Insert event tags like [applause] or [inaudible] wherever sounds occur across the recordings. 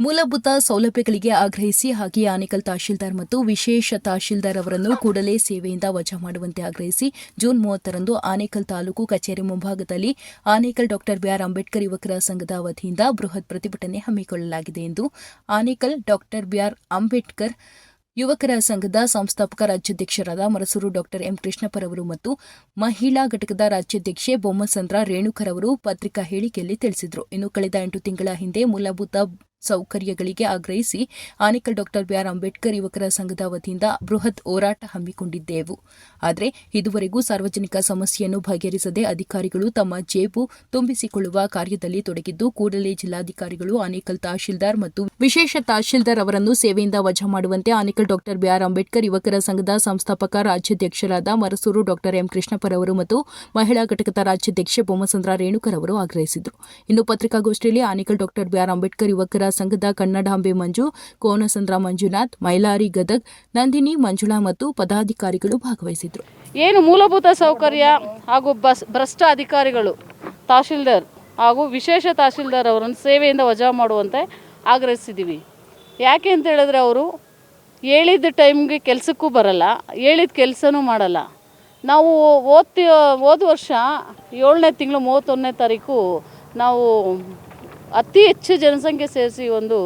ಮೂಲಭೂತ ಸೌಲಭ್ಯಗಳಿಗೆ ಆಗ್ರಹಿಸಿ ಹಾಗೆ ಆನೇಕಲ್ ತಹಶೀಲ್ದಾರ್ ಮತ್ತು ವಿಶೇಷ ತಹಶೀಲ್ದಾರ್ ಅವರನ್ನು ಕೂಡಲೇ ಸೇವೆಯಿಂದ ವಜಾ ಮಾಡುವಂತೆ ಆಗ್ರಹಿಸಿ ಜೂನ್ ಮೂವತ್ತರಂದು ಆನೇಕಲ್ ತಾಲೂಕು ಕಚೇರಿ ಮುಂಭಾಗದಲ್ಲಿ ಆನೇಕಲ್ ಡಾಕ್ಟರ್ ಬಿಆರ್ ಅಂಬೇಡ್ಕರ್ ಯುವಕರ ಸಂಘದ ವತಿಯಿಂದ ಬೃಹತ್ ಪ್ರತಿಭಟನೆ ಹಮ್ಮಿಕೊಳ್ಳಲಾಗಿದೆ ಎಂದು ಆನೇಕಲ್ ಡಾಕ್ಟರ್ ಬಿಆರ್ ಅಂಬೇಡ್ಕರ್ ಯುವಕರ ಸಂಘದ ಸಂಸ್ಥಾಪಕ ರಾಜ್ಯಾಧ್ಯಕ್ಷರಾದ ಮರಸೂರು ಡಾಕ್ಟರ್ ಎಂ ಕೃಷ್ಣಪ್ಪರವರು ಮತ್ತು ಮಹಿಳಾ ಘಟಕದ ರಾಜ್ಯಾಧ್ಯಕ್ಷೆ ಬೊಮ್ಮಸಂದ್ರ ರೇಣುಕರ್ ಅವರು ಪತ್ರಿಕಾ ಹೇಳಿಕೆಯಲ್ಲಿ ತಿಳಿಸಿದರು. ಇನ್ನು ಕಳೆದ ಎಂಟು ತಿಂಗಳ ಹಿಂದೆ ಮೂಲಭೂತ ಸೌಕರ್ಯಗಳಿಗೆ ಆಗ್ರಹಿಸಿ ಆನೇಕಲ್ ಡಾಕ್ಟರ್ ಬಿಆರ್ ಅಂಬೇಡ್ಕರ್ ಯುವಕರ ಸಂಘದ ವತಿಯಿಂದ ಬೃಹತ್ ಹೋರಾಟ ಹಮ್ಮಿಕೊಂಡಿದ್ದೆವು. ಆದರೆ ಇದುವರೆಗೂ ಸಾರ್ವಜನಿಕ ಸಮಸ್ಯೆಯನ್ನು ಬಗೆಹರಿಸದೆ ಅಧಿಕಾರಿಗಳು ತಮ್ಮ ಜೇಬು ತುಂಬಿಸಿಕೊಳ್ಳುವ ಕಾರ್ಯದಲ್ಲಿ ತೊಡಗಿದ್ದು, ಕೂಡಲೇ ಜಿಲ್ಲಾಧಿಕಾರಿಗಳು ಆನೇಕಲ್ ತಹಶೀಲ್ದಾರ್ ಮತ್ತು ವಿಶೇಷ ತಹಶೀಲ್ದಾರ್ ಅವರನ್ನು ಸೇವೆಯಿಂದ ವಜಾ ಮಾಡುವಂತೆ ಆನಿಕಲ್ ಡಾಕ್ಟರ್ ಬಿಆರ್ ಅಂಬೇಡ್ಕರ್, ಯುವಕರ ಸಂಘದ ಸಂಸ್ಥಾಪಕ, ರಾಜ್ಯಾಧ್ಯಕ್ಷರಾದ ಮರಸೂರು ಡಾಕ್ಟರ್ ಎಂ ಕೃಷ್ಣಪ್ಪರವರು ಮತ್ತು ಮಹಿಳಾ ಘಟಕದ ರಾಜ್ಯಾಧ್ಯಕ್ಷೆ ಬೊಮ್ಮಸಂದ್ರ ರೇಣುಕರ್ ಅವರು ಆಗ್ರಹಿಸಿದರು. ಇನ್ನು ಪತ್ರಿಕಾಗೋಷ್ಠಿಯಲ್ಲಿ ಆನಿಕಲ್ ಡಾಕ್ಟರ್ ಬಿಆರ್ ಅಂಬೇಡ್ಕರ್, ಯುವಕರ ಸಂಘದ ಕನ್ನಡಾಂಬೆ ಮಂಜು, ಕೋನಸಂದ್ರ ಮಂಜುನಾಥ್, ಮೈಲಾರಿ ಗದಗ್, ನಂದಿನಿ ಮಂಜುಳಾ ಮತ್ತು ಪದಾಧಿಕಾರಿಗಳು ಭಾಗವಹಿಸಿದರು ಏನು ಮೂಲಭೂತ ಸೌಕರ್ಯ ಹಾಗೂ ಬಸ್ ಭ್ರಷ್ಟ ಅಧಿಕಾರಿಗಳು, ತಹಶೀಲ್ದಾರ್ ಹಾಗೂ ವಿಶೇಷ ತಹಶೀಲ್ದಾರ್ ಅವರನ್ನು ಸೇವೆಯಿಂದ ವಜಾ ಮಾಡುವಂತೆ ಆಗ್ರಹಿಸಿದ್ದೀವಿ. ಯಾಕೆ ಅಂತ ಹೇಳಿದ್ರೆ ಅವರು ಹೇಳಿದ ಟೈಮ್ಗೆ ಕೆಲಸಕ್ಕೂ ಬರಲ್ಲ, ಹೇಳಿದ ಕೆಲಸನೂ ಮಾಡಲ್ಲ. ನಾವು ಓದ್ತಿ ಹೋದ ವರ್ಷ ಏಳನೇ ತಿಂಗಳು ಮೂವತ್ತೊಂದನೇ ತಾರೀಕು ನಾವು ಅತಿ ಹೆಚ್ಚು ಜನಸಂಖ್ಯೆ ಸೇರಿಸಿ ಒಂದು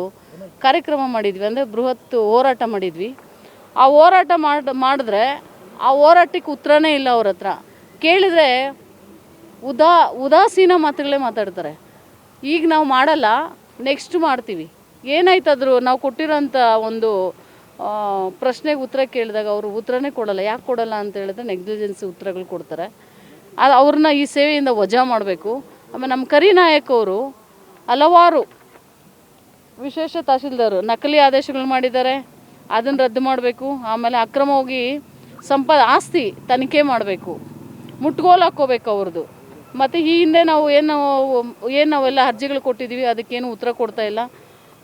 ಕಾರ್ಯಕ್ರಮ ಮಾಡಿದ್ವಿ, ಅಂದರೆ ಬೃಹತ್ ಹೋರಾಟ ಮಾಡಿದ್ವಿ. ಆ ಹೋರಾಟ ಮಾಡಿ, ಮಾಡಿದ್ರೆ ಆ ಹೋರಾಟಕ್ಕೆ ಉತ್ತರನೇ ಇಲ್ಲ ಅವ್ರ ಹತ್ರ. ಕೇಳಿದರೆ ಉದಾ, ಉದಾಸೀನ ಮಾತುಗಳೇ ಮಾತಾಡ್ತಾರೆ. ಈಗ ನಾವು ಮಾಡಲ್ಲ ನೆಕ್ಸ್ಟ್ ಮಾಡ್ತೀವಿ. ಏನಾಯ್ತಾದ್ರು ನಾವು ಕೊಟ್ಟಿರೋಂಥ ಒಂದು ಪ್ರಶ್ನೆಗೆ ಉತ್ತರ ಕೇಳಿದಾಗ ಅವರು ಉತ್ತರನೇ ಕೊಡಲ್ಲ. ಯಾಕೆ ಕೊಡಲ್ಲ ಅಂತ ಹೇಳಿದ್ರೆ ನೆಗ್ಲಿಜೆನ್ಸಿ ಉತ್ತರಗಳು ಕೊಡ್ತಾರೆ. ಅದು ಅವ್ರನ್ನ ಈ ಸೇವೆಯಿಂದ ವಜಾ ಮಾಡಬೇಕು. ಆಮೇಲೆ ನಮ್ಮ ಕರಿನಾಯಕ್ ಅವರು ಹಲವಾರು ವಿಶೇಷ ತಹಸೀಲ್ದಾರ್ ನಕಲಿ ಆದೇಶಗಳು ಮಾಡಿದ್ದಾರೆ. ಅದನ್ನು ರದ್ದು ಮಾಡಬೇಕು. ಆಮೇಲೆ ಅಕ್ರಮವಾಗಿ ಸಂಪ, ಆಸ್ತಿ ತನಿಖೆ ಮಾಡಬೇಕು. ಮುಟ್ಗೋಲು ಹಾಕ್ಕೋಬೇಕು ಅವ್ರದ್ದು ಮತ್ತು ಈ ಹಿಂದೆ ನಾವು ಏನು ಏನು ನಾವೆಲ್ಲ ಅರ್ಜಿಗಳು ಕೊಟ್ಟಿದ್ದೀವಿ, ಅದಕ್ಕೇನು ಉತ್ತರ ಕೊಡ್ತಾ ಇಲ್ಲ.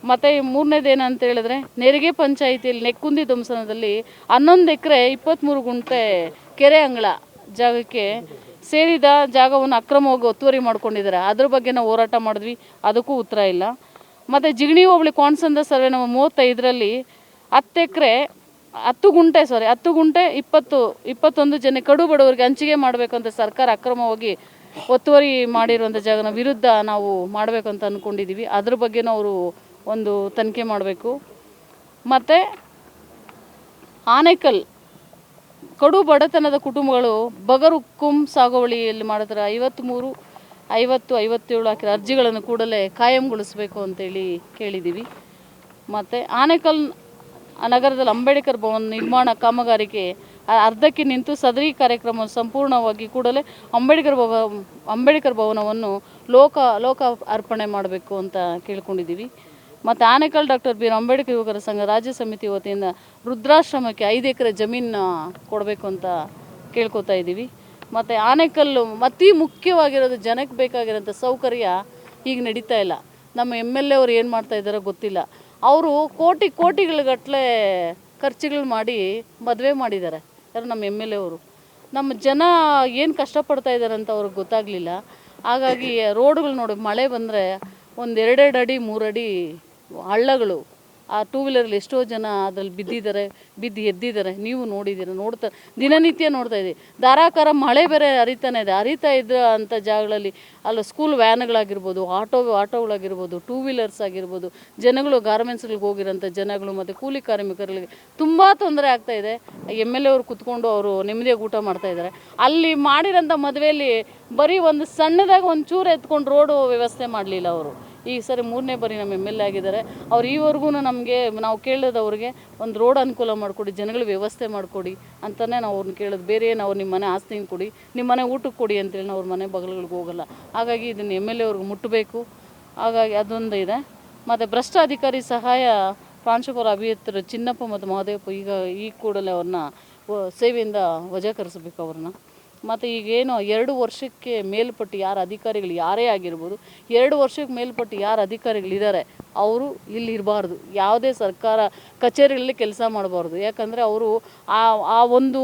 ಮತ್ತು ಮೂರನೇದು ಏನಂತ ಹೇಳಿದ್ರೆ, ನೆರಿಗೆ ಪಂಚಾಯಿತಿಯಲ್ಲಿ ನೆಕ್ಕುಂದಿ ಧ್ವಂಸನದಲ್ಲಿ ಹನ್ನೊಂದು ಎಕರೆ ಇಪ್ಪತ್ತ್ಮೂರು ಗುಂಟೆ ಕೆರೆ ಅಂಗಳ ಜಾಗಕ್ಕೆ ಸೇರಿದ ಜಾಗವನ್ನು ಅಕ್ರಮವಾಗಿ ಒತ್ತುವರಿ ಮಾಡ್ಕೊಂಡಿದ್ದಾರೆ. ಅದ್ರ ಬಗ್ಗೆ ನಾವು ಹೋರಾಟ ಮಾಡಿದ್ವಿ, ಅದಕ್ಕೂ ಉತ್ತರ ಇಲ್ಲ. ಮತ್ತು ಜಿಗಣಿ ಹೋಬಳಿ ಕಾಣಿಸಂದ ಸರ್ವೆ ನಮ್ಮ ಮೂವತ್ತೈದರಲ್ಲಿ ಹತ್ತು ಎಕರೆ, ಹತ್ತು ಗುಂಟೆ ಸಾರಿ ಹತ್ತು ಗುಂಟೆ ಇಪ್ಪತ್ತು, ಇಪ್ಪತ್ತೊಂದು ಜನ ಕಡು ಬಡವರಿಗೆ ಹಂಚಿಕೆ ಮಾಡಬೇಕು ಅಂತ ಸರ್ಕಾರ ಅಕ್ರಮವಾಗಿ ಒತ್ತುವರಿ ಮಾಡಿರುವಂಥ ಜಾಗನ ವಿರುದ್ಧ ನಾವು ಮಾಡಬೇಕು ಅಂತ ಅಂದ್ಕೊಂಡಿದ್ದೀವಿ ಅದ್ರ ಬಗ್ಗೆನೂ ಅವರು ಒಂದು ತನಿಖೆ ಮಾಡಬೇಕು. ಮತ್ತು ಆನೇಕಲ್ ಕಡು ಬಡತನದ ಕುಟುಂಬಗಳು ಬಗರುಕ್ಕುಂ ಸಾಗುವಳಿಯಲ್ಲಿ ಮಾಡಿದ್ರೆ ಐವತ್ತ್ಮೂರು ಐವತ್ತು, ಐವತ್ತೇಳು ಹಾಕಿದ ಅರ್ಜಿಗಳನ್ನು ಕೂಡಲೇ ಕಾಯಂಗೊಳಿಸಬೇಕು ಅಂತೇಳಿ ಕೇಳಿದ್ದೀವಿ ಮತ್ತು ಆನೇಕಲ್ ನಗರದಲ್ಲಿ ಅಂಬೇಡ್ಕರ್ ಭವನ ನಿರ್ಮಾಣ ಕಾಮಗಾರಿಕೆ ಅ- ಅರ್ಧಕ್ಕೆ ನಿಂತು ಸದರಿ ಕಾರ್ಯಕ್ರಮ ಸಂಪೂರ್ಣವಾಗಿ ಕೂಡಲೇ ಅಂಬೇಡ್ಕರ್ ಭವ, ಅಂಬೇಡ್ಕರ್ ಭವನವನ್ನು ಲೋಕ ಲೋಕ ಅರ್ಪಣೆ ಮಾಡಬೇಕು ಅಂತ ಕೇಳ್ಕೊಂಡಿದ್ದೀವಿ. ಮತ್ತು ಆನೇಕಲ್ ಡಾಕ್ಟರ್ ಬಿ. ಅಂಬೇಡ್ಕರ್ ಯುವಕರ ಸಂಘ ರಾಜ್ಯ ಸಮಿತಿ ವತಿಯಿಂದ ರುದ್ರಾಶ್ರಮಕ್ಕೆ ಐದು ಎಕರೆ ಜಮೀನು ಕೊಡಬೇಕು ಅಂತ ಕೇಳ್ಕೊತಾ ಇದ್ದೀವಿ. ಮತ್ತು ಆನೇಕಲ್ಲು ಅತಿ ಮುಖ್ಯವಾಗಿರೋದು ಜನಕ್ಕೆ ಬೇಕಾಗಿರೋಂಥ ಸೌಕರ್ಯ ಈಗ ನಡೀತಾ ಇಲ್ಲ. ನಮ್ಮ ಎಂ ಎಲ್ ಎ ಅವ್ರು ಏನು ಮಾಡ್ತಾ ಇದ್ದಾರೋ ಗೊತ್ತಿಲ್ಲ. ಅವರು ಕೋಟಿ ಕೋಟಿಗಳಗಟ್ಟಲೆ ಖರ್ಚುಗಳು ಮಾಡಿ ಮದುವೆ ಮಾಡಿದ್ದಾರೆ. ಯಾರು ನಮ್ಮ ಎಂ ಎಲ್ ಎ ಅವರು. ನಮ್ಮ ಜನ ಏನು ಕಷ್ಟಪಡ್ತಾ ಇದ್ದಾರೆ ಅಂತ ಅವ್ರಿಗೆ ಗೊತ್ತಾಗಲಿಲ್ಲ. ಹಾಗಾಗಿ ರೋಡ್ಗಳು ನೋಡಿ ಮಳೆ ಬಂದರೆ ಒಂದು ಎರಡೆರಡು ಅಡಿ, ಮೂರಡಿ ಹಳ್ಳಗಳು ಆ ಟೂ ವೀಲರಲ್ಲಿ ಎಷ್ಟೋ ಜನ ಅದ್ರಲ್ಲಿ ಬಿದ್ದಿದ್ದಾರೆ, ಬಿದ್ದು ಎದ್ದಿದ್ದಾರೆ. ನೀವು ನೋಡಿದ್ದೀರ, ನೋಡ್ತಾ ದಿನನಿತ್ಯ ನೋಡ್ತಾ ಇದ್ದೀವಿ. ಧಾರಾಕಾರ ಮಳೆ ಬೇರೆ ಹರಿತಾನೆ ಇದೆ. ಹರಿತಾ ಇದ್ದ ಅಂಥ ಜಾಗಗಳಲ್ಲಿ, ಅಲ್ಲಿ ಸ್ಕೂಲ್ ವ್ಯಾನ್ಗಳಾಗಿರ್ಬೋದು ಆಟೋ ಆಟೋಗಳಾಗಿರ್ಬೋದು ಟೂ ವೀಲರ್ಸ್ ಆಗಿರ್ಬೋದು, ಜನಗಳು ಗಾರ್ಮೆಂಟ್ಸ್ಗಳಿಗೆ ಹೋಗಿರೋಂಥ ಜನಗಳು ಮತ್ತು ಕೂಲಿ ಕಾರ್ಮಿಕರಿಗೆ ತುಂಬ ತೊಂದರೆ ಆಗ್ತಾ ಇದೆ. ಎಂ ಎಲ್ ಎ ಅವ್ರು ಕುತ್ಕೊಂಡು ಅವರು ನೆಮ್ಮದಿಯಾಗಿ ಊಟ ಮಾಡ್ತಾ ಇದ್ದಾರೆ. ಅಲ್ಲಿ ಮಾಡಿರೋಂಥ ಮದುವೆಯಲ್ಲಿ ಬರೀ ಒಂದು ಸಣ್ಣದಾಗಿ ಒಂದು ಚೂರು ಎತ್ಕೊಂಡು ರೋಡು ವ್ಯವಸ್ಥೆ ಮಾಡಲಿಲ್ಲ ಅವರು. ಈ ಸರಿ ಮೂರನೇ ಬಾರಿ ನಮ್ಮ ಎಂ ಎಲ್ ಎ ಆಗಿದ್ದಾರೆ. ಅವ್ರು ಈವರೆಗೂ ನಮಗೆ ನಾವು ಕೇಳೋದವ್ರಿಗೆ ಒಂದು ರೋಡ್ ಅನುಕೂಲ ಮಾಡಿಕೊಡಿ, ಜನಗಳಿಗೆ ವ್ಯವಸ್ಥೆ ಮಾಡಿಕೊಡಿ ಅಂತಲೇ ನಾವು ಅವ್ರನ್ನ ಕೇಳೋದು. ಬೇರೆ ಏನು ಅವ್ರು ನಿಮ್ಮ ಮನೆ ಆಸ್ತಿನ ಕೊಡಿ ನಿಮ್ಮ ಮನೆ ಊಟಕ್ಕೆ ಕೊಡಿ ಅಂತೇಳಿ ಅವ್ರ ಮನೆ ಬಗಲುಗಳಿಗೆ ಹೋಗಲ್ಲ. ಹಾಗಾಗಿ ಇದನ್ನು ಎಂ ಎಲ್ ಎ ಅವ್ರಿಗೆ ಮುಟ್ಟಬೇಕು ಹಾಗಾಗಿ ಅದೊಂದು ಇದೆ. ಮತ್ತು ಭ್ರಷ್ಟ ಅಧಿಕಾರಿ ಸಹಾಯ ಪ್ರಾಂಶುಪಾಲ ಅಭಿಯತ್ರ ಚಿನ್ನಪ್ಪ ಮತ್ತು ಮಹದೇವಪ್ಪ ಈಗ ಈ ಕೂಡಲೇ ಅವ್ರನ್ನ ಸೇವೆಯಿಂದ ವಜಾಕರಿಸಬೇಕು ಅವ್ರನ್ನ. ಮತ್ತು ಈಗೇನು ಎರಡು ವರ್ಷಕ್ಕೆ ಮೇಲ್ಪಟ್ಟು ಯಾರು ಅಧಿಕಾರಿಗಳು ಯಾರೇ ಆಗಿರ್ಬೋದು ಎರಡು ವರ್ಷಕ್ಕೆ ಮೇಲ್ಪಟ್ಟು ಯಾರು ಅಧಿಕಾರಿಗಳಿದ್ದಾರೆ ಅವರು ಇಲ್ಲಿ ಇರಬಾರ್ದು. ಯಾವುದೇ ಸರ್ಕಾರ ಕಚೇರಿಗಳಲ್ಲಿ ಕೆಲಸ ಮಾಡಬಾರ್ದು. ಯಾಕಂದರೆ ಅವರು ಆ ಆ ಒಂದು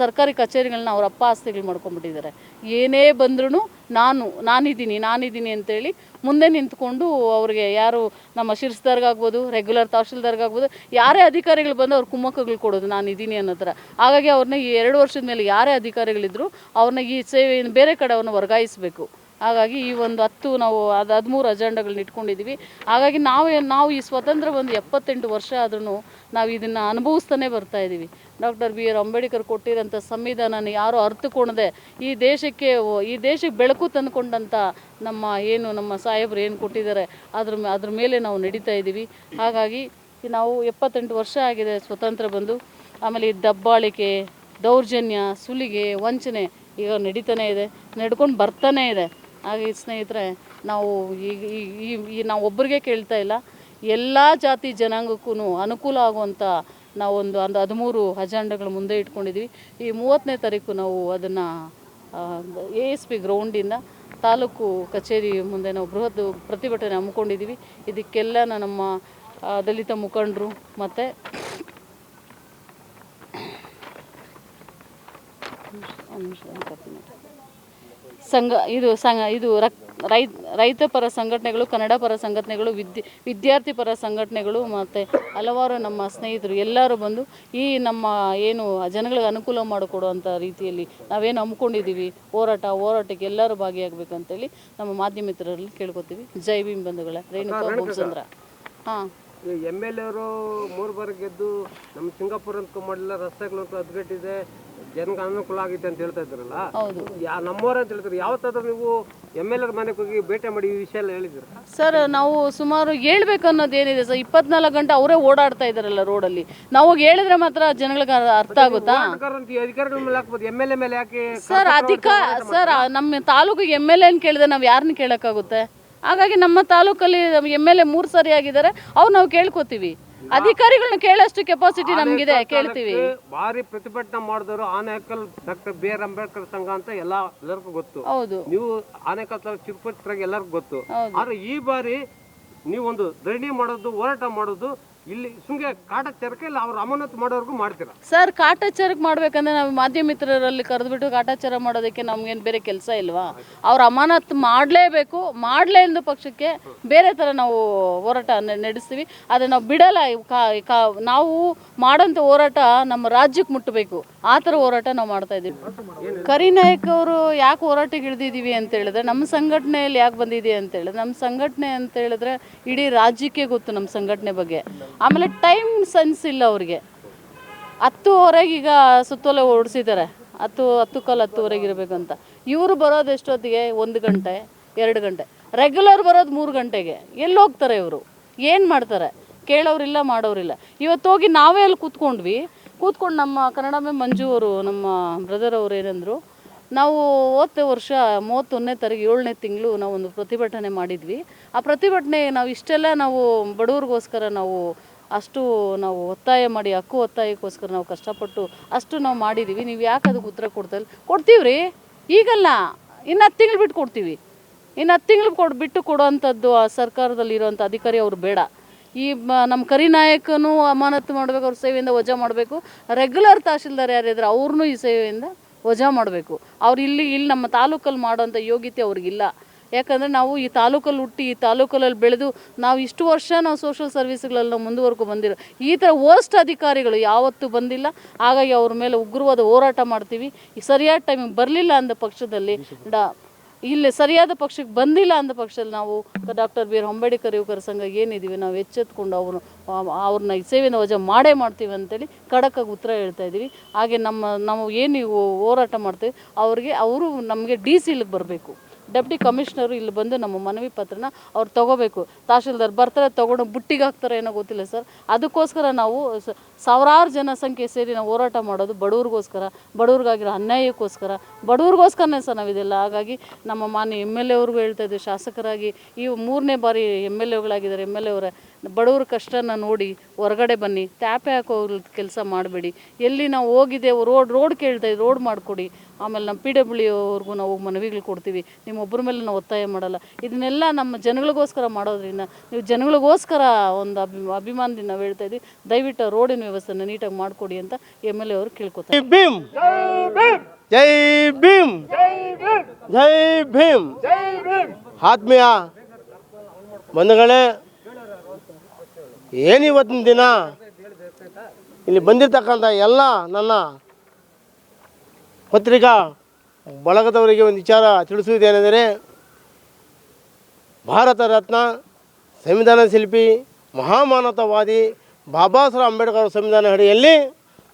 ಸರ್ಕಾರಿ ಕಚೇರಿಗಳನ್ನ ಅವ್ರ ಅಪ್ಪ ಆಸ್ತಿಗಳು ಮಾಡ್ಕೊಂಡ್ಬಿಟ್ಟಿದ್ದಾರೆ ಏನೇ ಬಂದ್ರೂ ನಾನು, ನಾನಿದ್ದೀನಿ ನಾನಿದ್ದೀನಿ ಅಂತೇಳಿ ಮುಂದೆ ನಿಂತ್ಕೊಂಡು ಅವ್ರಿಗೆ ಯಾರು ನಮ್ಮ ಶಿರ್ಸ್ದಾರ್ಗಾಗ್ಬೋದು ರೆಗ್ಯುಲರ್ ತಹಶೀಲ್ದಾರ್ಗಾಗ್ಬೋದು, ಯಾರೇ ಅಧಿಕಾರಿಗಳು ಬಂದು ಅವ್ರು ಕುಮ್ಮಕ್ಕಗಳು ಕೊಡೋದು ನಾನು ಇದ್ದೀನಿ ಅನ್ನೋ ಥರ. ಹಾಗಾಗಿ ಅವ್ರನ್ನ ಈ ಎರಡು ವರ್ಷದ ಮೇಲೆ ಯಾರೇ ಅಧಿಕಾರಿಗಳಿದ್ರು ಅವ್ರನ್ನ ಈ ಸೇವೆಯನ್ನು ಬೇರೆ ಕಡೆ ಅವ್ರನ್ನ ವರ್ಗಾಯಿಸಬೇಕು. ಹಾಗಾಗಿ ಈ ಒಂದು ಹತ್ತು ನಾವು ಅದು ಹದಿಮೂರು ಅಜೆಂಡಗಳನ್ನ ಇಟ್ಕೊಂಡಿದ್ದೀವಿ ಹಾಗಾಗಿ ನಾವು ನಾವು ಈ ಸ್ವತಂತ್ರ ಬಂದು ಎಪ್ಪತ್ತೆಂಟು ವರ್ಷ ಆದ್ರೂ ನಾವು ಇದನ್ನು ಅನುಭವಿಸ್ತಾನೆ ಬರ್ತಾ ಇದ್ದೀವಿ ಡಾಕ್ಟರ್ ಬಿ ಆರ್ ಅಂಬೇಡ್ಕರ್ ಕೊಟ್ಟಿರೋಂಥ ಸಂವಿಧಾನನ ಯಾರು ಅರ್ಥಕೊಂಡದೆ ಈ ದೇಶಕ್ಕೆ ಈ ದೇಶಕ್ಕೆ ಬೆಳಕು ತಂದುಕೊಂಡಂಥ ನಮ್ಮ ಏನು ನಮ್ಮ ಸಾಹೇಬರು ಏನು ಕೊಟ್ಟಿದ್ದಾರೆ, ಅದ್ರ ಅದ್ರ ಮೇಲೆ ನಾವು ನಡೀತಾ ಇದ್ದೀವಿ ಹಾಗಾಗಿ ನಾವು ಎಪ್ಪತ್ತೆಂಟು ವರ್ಷ ಆಗಿದೆ ಸ್ವತಂತ್ರ ಬಂದು. ಆಮೇಲೆ ಈ ದಬ್ಬಾಳಿಕೆ, ದೌರ್ಜನ್ಯ, ಸುಲಿಗೆ, ವಂಚನೆ ಈಗ ನಡೀತಾನೆ ಇದೆ, ನಡ್ಕೊಂಡು ಬರ್ತಾನೆ ಇದೆ. ಹಾಗೆ ಸ್ನೇಹಿತರೆ, ನಾವು ಈಗ ಈ- ನಾವು ಒಬ್ಬರಿಗೆ ಕೇಳ್ತಾ ಇಲ್ಲ. ಎಲ್ಲ ಜಾತಿ ಜನಾಂಗಕ್ಕೂ ಅನುಕೂಲ ಆಗುವಂಥ ನಾವೊಂದು ಒಂದು ಒಂದು ಹದಿಮೂರು ಅಜೆಂಡಗಳು ಮುಂದೆ ಇಟ್ಕೊಂಡಿದ್ವಿ. ಈ ಮೂವತ್ತನೇ ತಾರೀಕು ನಾವು ಅದನ್ನು ಎ ಎಸ್ ಪಿ ಗ್ರೌಂಡಿಂದ ತಾಲೂಕು ಕಚೇರಿ ಮುಂದೆ ನಾವು ಬೃಹತ್ ಪ್ರತಿಭಟನೆ ಹಮ್ಮಿಕೊಂಡಿದ್ದೀವಿ ಇದಕ್ಕೆಲ್ಲ ನಮ್ಮ ದಲಿತ ಮುಖಂಡರು ಮತ್ತು [coughs] ಸಂಘ ಇದು ಸಂಘ ಇದು ರಕ್ ರೈ ರೈತ ಪರ ಸಂಘಟನೆಗಳು ಕನ್ನಡ ಪರ ಸಂಘಟನೆಗಳು ವಿದ್ಯ ವಿದ್ಯಾರ್ಥಿ ಪರ ಸಂಘಟನೆಗಳು ಮತ್ತು ಹಲವಾರು ನಮ್ಮ ಸ್ನೇಹಿತರು ಎಲ್ಲರೂ ಬಂದು ಈ ನಮ್ಮ ಏನು ಜನಗಳಿಗೆ ಅನುಕೂಲ ಮಾಡಿಕೊಡುವಂಥ ರೀತಿಯಲ್ಲಿ ನಾವೇನು ಹಮ್ಮಿಕೊಂಡಿದ್ದೀವಿ ಹೋರಾಟ ಹೋರಾಟಕ್ಕೆ ಎಲ್ಲರೂ ಭಾಗಿಯಾಗಬೇಕಂತೇಳಿ ನಮ್ಮ ಮಾಧ್ಯಮ ಮಿತ್ರರಲ್ಲಿ ಕೇಳ್ಕೊತೀವಿ. ಜೈ ಭೀಮ್ ಬಂಧುಗಳ. ರೇಣುಕಾ ಭೂಮಚಂದ್ರ ಹಾಂ. ಎಂ ಎಲ್ ಎರು ಮೂರು ಬಾರಿ ಗೆದ್ದು ನಮ್ಮ ಸಿಂಗಾಪುರ ಅಂತ ಮಾಡಲಿಲ್ಲ ರಸ್ತೆಗಳು ಅದ್ಗಟ್ಟಿದೆ ಜನಕ್ಕೆ ಅನುಕೂಲ ಆಗಿದೆ ಅಂತ ಹೇಳ್ತಾ ಇದ್ರಲ್ಲ ಹೌದು. ಯಾ ನಮ್ಮವ್ರು ಅಂತ ಹೇಳ್ತಾರೆ ಯಾವತ್ತಾದ್ರೂ ನೀವು ಎಂ ಎಲ್ ಎರ್ ಮನೆಗೆ ಹೋಗಿ ಭೇಟಿ ಮಾಡಿ ಈ ವಿಷಯ ಎಲ್ಲ ಹೇಳಿದ್ರು ಸರ್ ನಾವು ಸುಮಾರು ಹೇಳ್ಬೇಕು ಅನ್ನೋದು ಏನಿದೆ ಸರ್. ಇಪ್ಪತ್ನಾಲ್ಕು ಗಂಟೆ ಅವರೇ ಓಡಾಡ್ತಾ ಇದಾರಲ್ಲ ರೋಡಲ್ಲಿ. ನಾವು ಹೇಳಿದ್ರೆ ಮಾತ್ರ ಜನಗಳಿಗೆ ಅರ್- ಅರ್ಥ ಆಗುತ್ತಾ? ಅಂತ ಈ ಅಧಿಕಾರಿಗಳ ಮೇಲೆ ಹಾಕ್ಬೋದು. ಎಂ ಎಲ್ ಎ ಮೇಲೆ ಯಾಕೆ ಸರ್ ಅಧಿಕಾರ ಸರ್ ನಮ್ಮ ತಾಲೂಕಿಗೆ ಎಂ ಎಲ್ ಎನ್ ಕೇಳಿದ್ರೆ ನಾವು ಯಾರನ್ನ ಕೇಳೋಕ್ಕಾಗುತ್ತೆ? ಹಾಗಾಗಿ ನಮ್ಮ ತಾಲೂಕಲ್ಲಿ ಎಂ ಎಲ್ ಎ ಮೂರು ಸರಿ ಆಗಿದ್ದಾರೆ. ಅವ್ರು ನಾವು ಕೇಳ್ಕೊತೀವಿ. ಅಧಿಕಾರಿಗಳನ್ನ ಕೇಳೋಷ್ಟು ಕೆಪಾಸಿಟಿ ನಮಗಿದೆ ಕೇಳ್ತೀವಿ. ಭಾರಿ ಪ್ರತಿಭಟನೆ ಮಾಡಿದ್ರು Anekal doctor B R Ambedkar ಸಂಘ ಅಂತ ಎಲ್ಲಾ ಎಲ್ಲರಿಗೂ ಗೊತ್ತು. ಹೌದು. ನೀವು ಆನೇಕಲ್ ತಿರುಪತಿ ಚಿರುಪುತ್ರಾಗ ಎಲ್ಲರಿಗೂ ಗೊತ್ತು. ಆದ್ರೆ ಈ ಬಾರಿ ನೀವೊಂದು ಧರಣಿ ಮಾಡೋದು ಹೋರಾಟ ಮಾಡೋದು ಇಲ್ಲಿ ಸುಮ್ಗೆ ಚರಕ ಇಲ್ಲ, ಅವ್ರು ಅಮಾನತು ಮಾಡೋರ್ಗು ಮಾಡ್ತೀರಾ. ಸರ್ ಕಾಟಾಚಾರಕ್ಕೆ ಮಾಡ್ಬೇಕಂದ್ರೆ ನಾವು ಮಾಧ್ಯಮ ಮಿತ್ರರಲ್ಲಿ ಕರೆದ್ಬಿಟ್ಟು ಕಾಟಾಚಾರ ಮಾಡೋದಕ್ಕೆ ನಮ್ಗೇನು ಬೇರೆ ಕೆಲಸ ಇಲ್ವಾ? ಅವ್ರ ಅಮಾನತ್ ಮಾಡಲೇಬೇಕು, ಮಾಡಲೇ ಎಂದು ಪಕ್ಷಕ್ಕೆ ಬೇರೆ ಥರ ನಾವು ಹೋರಾಟ ನಡೆಸ್ತೀವಿ. ಆದರೆ ನಾವು ಬಿಡಲ್ಲ ಕಾ- ನಾವು ಮಾಡೋಂಥ ಹೋರಾಟ ನಮ್ಮ ರಾಜ್ಯಕ್ಕೆ ಮುಟ್ಟಬೇಕು ಆ ಥರ ಹೋರಾಟ ನಾವು ಮಾಡ್ತಾ ಇದ್ದೀವಿ. ಕರಿನಾಯಕ್ ಅವರು ಯಾಕೆ ಹೋರಾಟಕ್ಕೆ ಇಳಿದಿದ್ದೀವಿ ಅಂತ ಹೇಳಿದ್ರೆ, ನಮ್ಮ ಸಂಘಟನೆಯಲ್ಲಿ ಯಾಕೆ ಬಂದಿದೆ ಅಂತ ಹೇಳಿದ್ರೆ, ನಮ್ಮ ಸಂಘಟನೆ ಅಂತ ಹೇಳಿದ್ರೆ ಇಡೀ ರಾಜ್ಯಕ್ಕೆ ಗೊತ್ತು ನಮ್ಮ ಸಂಘಟನೆ ಬಗ್ಗೆ. ಆಮೇಲೆ ಟೈಮ್ ಸೆನ್ಸ್ ಇಲ್ಲ ಅವ್ರಿಗೆ. ಹತ್ತುವರೆಗೆ ಈಗ ಸುತ್ತೋಲೆ ಓಡಿಸಿದ್ದಾರೆ. ಹತ್ತು ಹತ್ತು ಕಾಲು ಹತ್ತುವರೆಗೆ ಇರಬೇಕಂತ. ಇವರು ಬರೋದು ಎಷ್ಟೊತ್ತಿಗೆ? ಒಂದು ಗಂಟೆ, ಎರಡು ಗಂಟೆ. ರೆಗ್ಯುಲರ್ ಬರೋದು ಮೂರು ಗಂಟೆಗೆ. ಎಲ್ಲಿ ಹೋಗ್ತಾರೆ ಇವರು? ಏನು ಮಾಡ್ತಾರೆ? ಕೇಳೋರಿಲ್ಲ ಮಾಡೋರಿಲ್ಲ ಇವತ್ತು ಹೋಗಿ ನಾವೇ ಅಲ್ಲಿ ಕೂತ್ಕೊಂಡ್ವಿ. ಕೂತ್ಕೊಂಡು ನಮ್ಮ ಕನ್ನಡಮೆ ಮಂಜು ಅವರು, ನಮ್ಮ ಬ್ರದರ್ ಅವರು ಏನಂದರು, ನಾವು ಹೋದ ವರ್ಷ ಮೂವತ್ತೊಂದನೇ ತಾರೀಕು ಏಳನೇ ತಿಂಗಳು ನಾವು ಒಂದು ಪ್ರತಿಭಟನೆ ಮಾಡಿದ್ವಿ. ಆ ಪ್ರತಿಭಟನೆ ನಾವು ಇಷ್ಟೆಲ್ಲ ನಾವು ಬಡವ್ರಿಗೋಸ್ಕರ ನಾವು ಅಷ್ಟು ನಾವು ಒತ್ತಾಯ ಮಾಡಿ, ಹಕ್ಕು ಒತ್ತಾಯಕ್ಕೋಸ್ಕರ ನಾವು ಕಷ್ಟಪಟ್ಟು ಅಷ್ಟು ನಾವು ಮಾಡಿದ್ದೀವಿ ನೀವು ಯಾಕೆ ಅದಕ್ಕೆ ಉತ್ತರ ಕೊಡ್ತಾ ಕೊಡ್ತೀವಿ ರೀ ಈಗಲ್ಲ. ಇನ್ನು ಹತ್ತು ತಿಂಗಳು ಬಿಟ್ಟು ಕೊಡ್ತೀವಿ. ಇನ್ನು ಹತ್ತು ತಿಂಗಳು ಕೊಡು, ಬಿಟ್ಟು ಕೊಡುವಂಥದ್ದು ಆ ಸರ್ಕಾರದಲ್ಲಿ ಇರುವಂಥ ಅಧಿಕಾರಿ ಅವರು ಬೇಡ. ಈ ನಮ್ಮ ಕರಿನಾಯಕನು ಅಮಾನತು ಮಾಡಬೇಕು, ಅವ್ರ ಸೇವೆಯಿಂದ ವಜಾ ಮಾಡಬೇಕು. ರೆಗ್ಯುಲರ್ ತಹಶೀಲ್ದಾರ್ ಯಾರಿದ್ರೆ ಅವ್ರನ್ನೂ ಈ ಸೇವೆಯಿಂದ ವಜಾ ಮಾಡಬೇಕು. ಅವ್ರು ಇಲ್ಲಿ ಇಲ್ಲಿ ನಮ್ಮ ತಾಲೂಕಲ್ಲಿ ಮಾಡೋಂಥ ಯೋಗ್ಯತೆ ಅವ್ರಿಗಿಲ್ಲ. ಯಾಕಂದರೆ ನಾವು ಈ ತಾಲೂಕಲ್ಲಿ ಹುಟ್ಟಿ, ಈ ತಾಲೂಕಲ್ಲಿ ಬೆಳೆದು ನಾವು ಇಷ್ಟು ವರ್ಷ ನಾವು ಸೋಷಲ್ ಸರ್ವಿಸ್ಗಳಲ್ಲಿ ನಾವು ಮುಂದುವರ್ಕೊ ಬಂದಿರೋ, ಈ ಥರ ವರ್ಸ್ಟ್ ಅಧಿಕಾರಿಗಳು ಯಾವತ್ತೂ ಬಂದಿಲ್ಲ. ಹಾಗಾಗಿ ಅವ್ರ ಮೇಲೆ ಉಗ್ರವಾದ ಹೋರಾಟ ಮಾಡ್ತೀವಿ. ಸರಿಯಾದ ಟೈಮಿಗೆ ಬರಲಿಲ್ಲ ಅಂದ ಪಕ್ಷದಲ್ಲಿ ಡಾ ಇಲ್ಲಿ ಸರಿಯಾದ ಪಕ್ಷಕ್ಕೆ ಬಂದಿಲ್ಲ ಅಂದ ಪಕ್ಷದಲ್ಲಿ ನಾವು ಡಾಕ್ಟರ್ ಬಿ ಆರ್ ಅಂಬೇಡ್ಕರ್ ಯುವಕರ ಸಂಘ ಏನಿದ್ದೀವಿ ನಾವು ಎಚ್ಚೆತ್ಕೊಂಡು ಅವರು ಅವ್ರನ್ನ ಸೇವೆಯಿಂದ ವಜಾ ಮಾಡೇ ಮಾಡ್ತೀವಿ ಅಂತೇಳಿ ಖಡಕ್ಕಾಗಿ ಉತ್ತರ ಹೇಳ್ತಾ ಇದ್ದೀವಿ. ಹಾಗೆ ನಮ್ಮ, ನಾವು ಏನು ಹೋರಾಟ ಮಾಡ್ತೀವಿ, ಅವ್ರಿಗೆ, ಅವರು ನಮಗೆ ಡಿ ಸಿ ಬರಬೇಕು. ಡೆಪ್ಟಿ ಕಮಿಷನರು ಇಲ್ಲಿ ಬಂದು ನಮ್ಮ ಮನವಿ ಪತ್ರನ ಅವ್ರು ತಗೋಬೇಕು. ತಹಶೀಲ್ದಾರ್ ಬರ್ತಾರೆ, ತೊಗೊಂಡು ಬುಟ್ಟಿಗೆ ಹಾಕ್ತಾರೆ ಏನೋ ಗೊತ್ತಿಲ್ಲ ಸರ್. ಅದಕ್ಕೋಸ್ಕರ ನಾವು ಸಾವಿರಾರು ಜನಸಂಖ್ಯೆ ಸೇರಿ ನಾವು ಹೋರಾಟ ಮಾಡೋದು ಬಡವ್ರಿಗೋಸ್ಕರ, ಬಡವ್ರಿಗಾಗಿರೋ ಅನ್ಯಾಯಕ್ಕೋಸ್ಕರ. ಬಡವ್ರಿಗೋಸ್ಕರನೇ ಸರ್ ನಾವಿದೆಲ್ಲ. ಹಾಗಾಗಿ ನಮ್ಮ ಮಾನ್ಯ ಎಂ ಎಲ್ ಎ ಹೇಳ್ತಾ ಇದ್ದೀವಿ ಶಾಸಕರಾಗಿ ಈ ಮೂರನೇ ಬಾರಿ ಎಂ ಎಲ್ ಎಗಳಾಗಿದ್ದಾರೆ ಎಂ ಎಲ್ ಎ ಅವರೇ ಬಡವ್ರ ಕಷ್ಟನ ನೋಡಿ ಹೊರಗಡೆ ಬನ್ನಿ ಟ್ಯಾಪೆ ಹಾಕೋ ಕೆಲಸ ಮಾಡಬೇಡಿ. ಎಲ್ಲಿ ನಾವು ಹೋಗಿದ್ದೇವೆ ರೋಡ್ ರೋಡ್ ಕೇಳ್ತಾ ರೋಡ್ ಮಾಡಿಕೊಡಿ. ಆಮೇಲೆ ನಮ್ಮ ಪಿ ಡಬ್ಲ್ಯೂ ಅವ್ರಿಗೂ ನಾವು ಮನವಿಗಳು ಕೊಡ್ತೀವಿ. ನಿಮ್ಮೊಬ್ಬರ ಮೇಲೆ ನಾವು ಒತ್ತಾಯ ಮಾಡಲ್ಲ. ಇದನ್ನೆಲ್ಲ ನಮ್ಮ ಜನಗಳಿಗೋಸ್ಕರ ಮಾಡೋದ್ರಿಂದ ನೀವು ಜನಗಳಿಗೋಸ್ಕರ ಒಂದು ಅಭಿ ಅಭಿಮಾನದಿಂದ ನಾವು ಹೇಳ್ತಾ ಇದ್ದೀವಿ ದಯವಿಟ್ಟು ರೋಡಿನ ವ್ಯವಸ್ಥೆನ ನೀಟಾಗಿ ಮಾಡಿಕೊಡಿ ಅಂತ ಎಂ ಎಲ್ ಎ ಅವರು ಕೇಳ್ಕೊತಾರೆ. ಭೀಮ್! ಜೈ ಭೀಮ್! ಜೈ ಭೀಮ್! ಆತ್ಮೀಯ ಬಂಧುಗಳೇ ಏನಿವತ್ತಿನ ದಿನ? ಇಲ್ಲಿ ಬಂದಿರತಕ್ಕಂಥ ಎಲ್ಲ ನನ್ನ ಪತ್ರಿಕಾ ಬಳಗದವರಿಗೆ ಒಂದು ವಿಚಾರ ತಿಳಿಸುವುದೇನೆಂದರೆ ಭಾರತ ರತ್ನ ಸಂವಿಧಾನ ಶಿಲ್ಪಿ ಮಹಾಮಾನತವಾದಿ ಬಾಬಾ ಸಾಹೇಬ್ ಅಂಬೇಡ್ಕರ್ ಸಂವಿಧಾನ ಅಡಿಯಲ್ಲಿ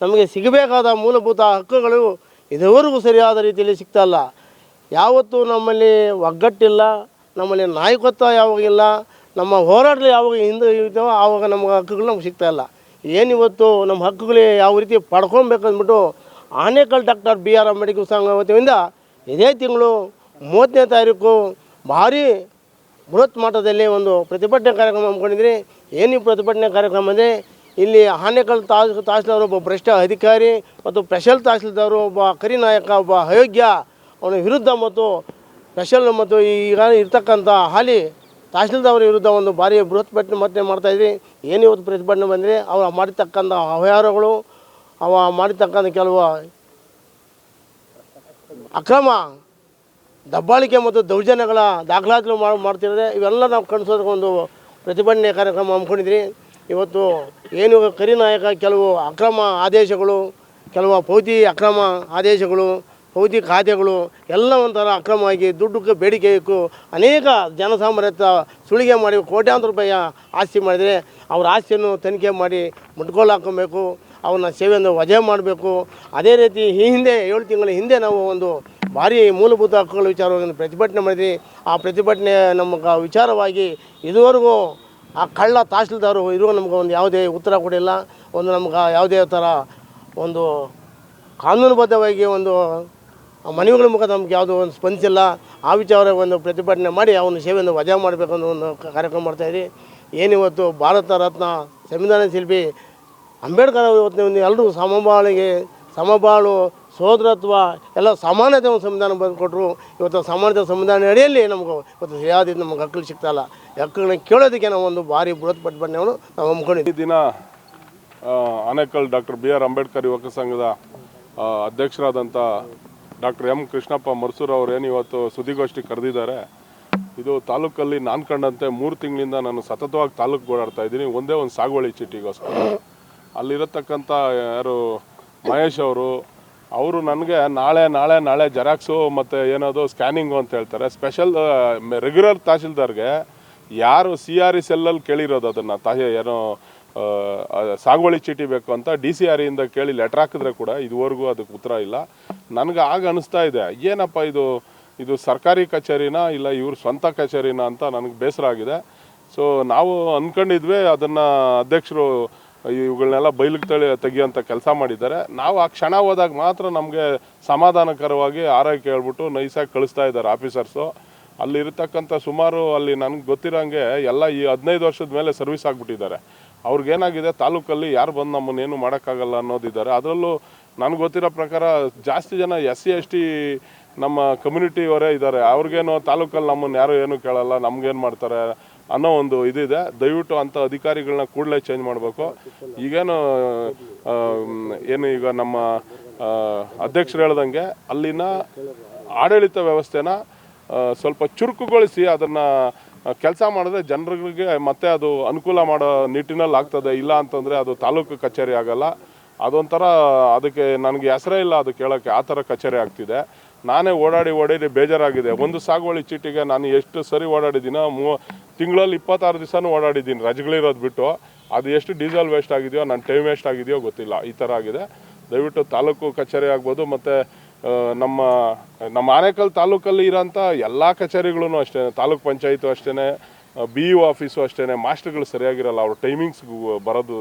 ನಮಗೆ ಸಿಗಬೇಕಾದ ಮೂಲಭೂತ ಹಕ್ಕುಗಳು ಇದುವರೆಗೂ ಸರಿಯಾದ ರೀತಿಯಲ್ಲಿ ಸಿಗ್ತಾ ಇಲ್ಲ. ಯಾವತ್ತೂ ನಮ್ಮಲ್ಲಿ ಒಗ್ಗಟ್ಟಿಲ್ಲ, ನಮ್ಮಲ್ಲಿ ನಾಯಕತ್ವ ಯಾವಾಗಿಲ್ಲ ನಮ್ಮ ಹೋರಾಟದಲ್ಲಿ ಯಾವಾಗ ಹಿಂದೆ ಇದ್ದಾವೋ ಆವಾಗ ನಮ್ಗೆ ಹಕ್ಕುಗಳು ನಮ್ಗೆ ಸಿಗ್ತಾ ಇಲ್ಲ. ಏನಿವತ್ತು ನಮ್ಮ ಹಕ್ಕುಗಳೇ ಯಾವ ರೀತಿ ಪಡ್ಕೊಬೇಕು ಅಂದ್ಬಿಟ್ಟು Anekal doctor B R Ambedkar ಸಂಘ ವತಿಯಿಂದ ಇದೇ ತಿಂಗಳು ಮೂವತ್ತನೇ ತಾರೀಕು ಭಾರಿ ಬೃಹತ್ ಮಟ್ಟದಲ್ಲಿ ಒಂದು ಪ್ರತಿಭಟನೆ ಕಾರ್ಯಕ್ರಮ ಹಮ್ಮಿಕೊಂಡಿದ್ರಿ. ಏನು ಪ್ರತಿಭಟನೆ ಕಾರ್ಯಕ್ರಮ ಅಂದರೆ ಇಲ್ಲಿ ಆನೇಕಲ್ ತಾಸ್ ತಹಸೀಲ್ದಾರ್ ಒಬ್ಬ ಭ್ರಷ್ಟ ಅಧಿಕಾರಿ ಮತ್ತು ಸ್ಪೆಷಲ್ ತಹಸೀಲ್ದಾರ್ ಒಬ್ಬ ಕರಿನಾಯಕ ಒಬ್ಬ ಅಯೋಗ್ಯ ಅವನ ವಿರುದ್ಧ ಮತ್ತು ಸ್ಪೆಷಲ್ ಮತ್ತು ಈಗ ಇರ್ತಕ್ಕಂಥ ಹಾಲಿ ತಹಸೀಲ್ದಾರ್ ವಿರುದ್ಧ ಒಂದು ಭಾರಿ ಬೃಹತ್ ಪ್ರತಿಭಟನೆ ಮತ್ತೆ ಮಾಡ್ತಾಯಿದ್ರಿ ಏನು ಇವತ್ತು ಪ್ರತಿಭಟನೆ ಬಂದರೆ ಅವ್ರು ಮಾಡಿರ್ತಕ್ಕಂಥ ಅವ್ಯವಹಾರಗಳು ಅವ ಮಾಡಿರ್ತಕ್ಕಂಥ ಕೆಲವು ಅಕ್ರಮ ದಬ್ಬಾಳಿಕೆ ಮತ್ತು ದೌರ್ಜನ್ಯಗಳ ದಾಖಲಾತಿಗಳು ಮಾಡಿ ಮಾಡ್ತಿರೋದೆ. ಇವೆಲ್ಲ ನಾವು ಕಣ್ಸೋದಕ್ಕೆ ಒಂದು ಪ್ರತಿಭಟನೆ ಕಾರ್ಯಕ್ರಮ ಹಮ್ಮಿಕೊಂಡಿದ್ರಿ. ಇವತ್ತು ಏನು ಕರಿ ನಾಯಕ ಕೆಲವು ಅಕ್ರಮ ಆದೇಶಗಳು, ಕೆಲವು ಪೌತಿ ಅಕ್ರಮ ಆದೇಶಗಳು ಪೌತಿ ಖಾತೆಗಳು ಎಲ್ಲ ಒಂಥರ ಅಕ್ರಮವಾಗಿ ದುಡ್ಡು ಬೇಡಿಕೆ ಇಕ್ಕು ಅನೇಕ ಜನಸಾಮಾನ್ಯತ ಸುಳಿಗೆ ಮಾಡಿ ಕೋಟ್ಯಾಂತರ ರೂಪಾಯಿ ಆಸ್ತಿ ಮಾಡಿದರೆ ಅವ್ರ ಆಸ್ತಿಯನ್ನು ತನಿಖೆ ಮಾಡಿ ಮುಟ್ಕೋಲು ಹಾಕೊಬೇಕು ಅವನ್ನ ಸೇವೆಯನ್ನು ವಜೆ ಮಾಡಬೇಕು. ಅದೇ ರೀತಿ ಈ ಹಿಂದೆ ಏಳು ತಿಂಗಳ ಹಿಂದೆ ನಾವು ಒಂದು ಭಾರಿ ಮೂಲಭೂತ ಹಕ್ಕುಗಳ ವಿಚಾರವಾಗಿ ಪ್ರತಿಭಟನೆ ಮಾಡಿದ್ವಿ. ಆ ಪ್ರತಿಭಟನೆ ನಮಗೆ ವಿಚಾರವಾಗಿ ಇದುವರೆಗೂ ಆ ಕಳ್ಳ ತಹಸೀಲ್ದಾರು ಇರುವ ನಮ್ಗೆ ಒಂದು ಯಾವುದೇ ಉತ್ತರ ಕೊಡಿಲ್ಲ ಒಂದು ನಮ್ಗೆ ಯಾವುದೇ ಥರ ಒಂದು ಕಾನೂನುಬದ್ಧವಾಗಿ ಒಂದು ಮನವಿಗಳ ಮುಖ ನಮ್ಗೆ ಯಾವುದೋ ಒಂದು ಸ್ಪಂದಿಸಿಲ್ಲ. ಆ ವಿಚಾರ ಒಂದು ಪ್ರತಿಭಟನೆ ಮಾಡಿ ಅವನ ಸೇವೆಯನ್ನು ವಜಾ ಮಾಡಬೇಕು ಅನ್ನೋ ಒಂದು ಕಾರ್ಯಕ್ರಮ ಮಾಡ್ತಾಯಿದ್ವಿ ಏನಿವತ್ತು ಭಾರತ ರತ್ನ ಸಂವಿಧಾನ ಶಿಲ್ಪಿ ಅಂಬೇಡ್ಕರ್ ಅವರು ಒಂದು ಎಲ್ಲರೂ ಸಮಬಾಳಿಗೆ, ಸಮಬಾಳು, ಸೋದರತ್ವ ಎಲ್ಲ ಸಮಾನತೆ ಒಂದು ಸಂವಿಧಾನ ಬಂದು ಕೊಟ್ಟರು ಇವತ್ತು ಸಮಾನತೆ ಸಂವಿಧಾನ ಅಡಿಯಲ್ಲಿ ನಮಗೆ ಇವತ್ತು ಸರಿಯಾದ ನಮ್ಗೆ ಹಕ್ಕುಗಳು ಸಿಗ್ತಾಯಿಲ್ಲ ಹಕ್ಕುಗಳನ್ನ ಕೇಳೋದಕ್ಕೆ ನಾವು ಒಂದು ಭಾರಿ ಬೃಹತ್ ಪ್ರತಿಭಟನೆಯನ್ನು ನಾವು ಹಮ್ಮಿಕೊಂಡಿದ್ದೀವಿ ದಿನ Anekal doctor B R Ambedkar ಯುವಕ ಸಂಘದ ಅಧ್ಯಕ್ಷರಾದಂಥ ಡಾಕ್ಟರ್ ಎಂ ಕೃಷ್ಣಪ್ಪ ಮರ್ಸೂರ್ ಏನು ಇವತ್ತು ಸುದ್ದಿಗೋಷ್ಠಿ ಕರೆದಿದ್ದಾರೆ, ಇದು ತಾಲೂಕಲ್ಲಿ ನಾನು ಕಂಡಂತೆ ಮೂರು ತಿಂಗಳಿಂದ ನಾನು ಸತತವಾಗಿ ತಾಲೂಕು ಓಡಾಡ್ತಾ ಇದ್ದೀನಿ, ಒಂದೇ ಒಂದು ಸಾಗುವಳಿ ಚೀಟಿಗೋಸ್ಕರ. ಅಲ್ಲಿರತಕ್ಕಂಥ ಯಾರು ಮಹೇಶ್ ಅವರು ಅವರು ನನಗೆ ನಾಳೆ ನಾಳೆ ನಾಳೆ ಜೆರಾಕ್ಸು ಮತ್ತು ಏನದು ಸ್ಕ್ಯಾನಿಂಗು ಅಂತ ಹೇಳ್ತಾರೆ. ಸ್ಪೆಷಲ್ ರೆಗ್ಯುಲರ್ ತಹಶೀಲ್ದಾರ್ಗೆ ಯಾರು ಸಿ ಆರ್ ಇ ಸೆಲ್ಲಲ್ಲಿ ಕೇಳಿರೋದು ಅದನ್ನು ತಾ ಏನೋ ಸಾಗುವಳಿ ಚೀಟಿ ಬೇಕು ಅಂತ ಡಿ ಸಿ ಆರ್ ಇಂದ ಕೇಳಿ ಲೆಟ್ರ್ ಹಾಕಿದ್ರೆ ಕೂಡ ಇದುವರೆಗೂ ಅದಕ್ಕೆ ಉತ್ತರ ಇಲ್ಲ. ನನಗೆ ಆಗ ಅನಿಸ್ತಾ ಇದೆ, ಏನಪ್ಪ ಇದು ಇದು ಸರ್ಕಾರಿ ಕಚೇರಿನ ಇಲ್ಲ ಇವ್ರ ಸ್ವಂತ ಕಚೇರಿನ ಅಂತ ನನಗೆ ಬೇಸರ ಆಗಿದೆ. ಸೊ ನಾವು ಅಂದ್ಕೊಂಡಿದ್ವಿ ಅದನ್ನು ಅಧ್ಯಕ್ಷರು ಇವುಗಳನ್ನೆಲ್ಲ ಬಯಲಿಗೆ ತಳಿ ತೆಗಿಯೋಂಥ ಕೆಲಸ ಮಾಡಿದ್ದಾರೆ. ನಾವು ಆ ಕ್ಷಣ ಹೋದಾಗ ಮಾತ್ರ ನಮಗೆ ಸಮಾಧಾನಕರವಾಗಿ ಆರೈಕೆ ಹೇಳ್ಬಿಟ್ಟು ನೈಸಾಗಿ ಕಳಿಸ್ತಾ ಇದ್ದಾರೆ ಆಫೀಸರ್ಸು. ಅಲ್ಲಿರ್ತಕ್ಕಂಥ ಸುಮಾರು ಅಲ್ಲಿ ನನಗೆ ಗೊತ್ತಿರೋಂಗೆ ಎಲ್ಲ ಈ ಹದಿನೈದು ವರ್ಷದ ಮೇಲೆ ಸರ್ವಿಸ್ ಆಗಿಬಿಟ್ಟಿದ್ದಾರೆ. ಅವ್ರಿಗೇನಾಗಿದೆ? ತಾಲೂಕಲ್ಲಿ ಯಾರು ಬಂದು ನಮ್ಮನ್ನೇನು ಮಾಡೋಕ್ಕಾಗಲ್ಲ ಅನ್ನೋದಿದ್ದಾರೆ. ಅದರಲ್ಲೂ ನನಗೆ ಗೊತ್ತಿರೋ ಪ್ರಕಾರ ಜಾಸ್ತಿ ಜನ ಎಸ್ ಸಿ ಎಸ್ ಟಿ ನಮ್ಮ ಕಮ್ಯುನಿಟಿಯವರೇ ಇದ್ದಾರೆ. ಅವ್ರಿಗೇನು ತಾಲೂಕಲ್ಲಿ ನಮ್ಮನ್ನು ಯಾರು ಏನು ಕೇಳಲ್ಲ, ನಮ್ಗೇನು ಮಾಡ್ತಾರೆ ಅನ್ನೋ ಒಂದು ಇದಿದೆ. ದಯವಿಟ್ಟು ಅಂಥ ಅಧಿಕಾರಿಗಳನ್ನ ಕೂಡಲೇ ಚೇಂಜ್ ಮಾಡಬೇಕು. ಈಗೇನು ಏನು ಈಗ ನಮ್ಮ ಅಧ್ಯಕ್ಷರು ಹೇಳ್ದಂಗೆ ಅಲ್ಲಿನ ಆಡಳಿತ ವ್ಯವಸ್ಥೆನ ಸ್ವಲ್ಪ ಚುರುಕುಗೊಳಿಸಿ ಅದನ್ನು ಕೆಲಸ ಮಾಡಿದ್ರೆ ಜನರಿಗೆ ಮತ್ತೆ ಅದು ಅನುಕೂಲ ಮಾಡೋ ನಿಟ್ಟಿನಲ್ಲಿ ಆಗ್ತದೆ. ಇಲ್ಲ ಅಂತಂದರೆ ಅದು ತಾಲೂಕು ಕಚೇರಿ ಆಗಲ್ಲ. ಅದೊಂಥರ ಅದಕ್ಕೆ ನನಗೆ ಹೆಸರೇ ಇಲ್ಲ ಅದು ಕೇಳೋಕ್ಕೆ. ಆ ಥರ ಕಚೇರಿ ಆಗ್ತಿದೆ. ನಾನೇ ಓಡಾಡಿ ಓಡಾಡಿ ಬೇಜಾರಾಗಿದೆ. ಒಂದು ಸಾಗುವಳಿ ಚೀಟಿಗೆ ನಾನು ಎಷ್ಟು ಸರಿ ಓಡಾಡಿದ್ದೀನೋ, ಮೂ ತಿಂಗಳಲ್ಲಿ ಇಪ್ಪತ್ತಾರು ದಿವಸನೂ ಓಡಾಡಿದ್ದೀನಿ. ರಜಗಳಿರೋದು ಬಿಟ್ಟು. ಅದು ಎಷ್ಟು ಡೀಸೆಲ್ ವೇಸ್ಟ್ ಆಗಿದೆಯೋ, ನನ್ನ ಟೈಮ್ ವೇಸ್ಟ್ ಆಗಿದೆಯೋ ಗೊತ್ತಿಲ್ಲ. ಈ ಥರ ಆಗಿದೆ. ದಯವಿಟ್ಟು ತಾಲೂಕು ಕಚೇರಿ ಆಗ್ಬೋದು. ಮತ್ತು ನಮ್ಮ ನಮ್ಮ ಆನೇಕಲ್ ತಾಲೂಕಲ್ಲಿ ಇರೋಂಥ ಎಲ್ಲ ಕಚೇರಿಗಳೂ ಅಷ್ಟೇ, ತಾಲೂಕ್ ಪಂಚಾಯತು ಅಷ್ಟೇ ಬಿ ಯು ಆಫೀಸು ಅಷ್ಟೇ ಮಾಸ್ಟರ್ಗಳು ಸರಿಯಾಗಿರಲ್ಲ, ಅವ್ರ ಟೈಮಿಂಗ್ಸ್ ಬರೋದು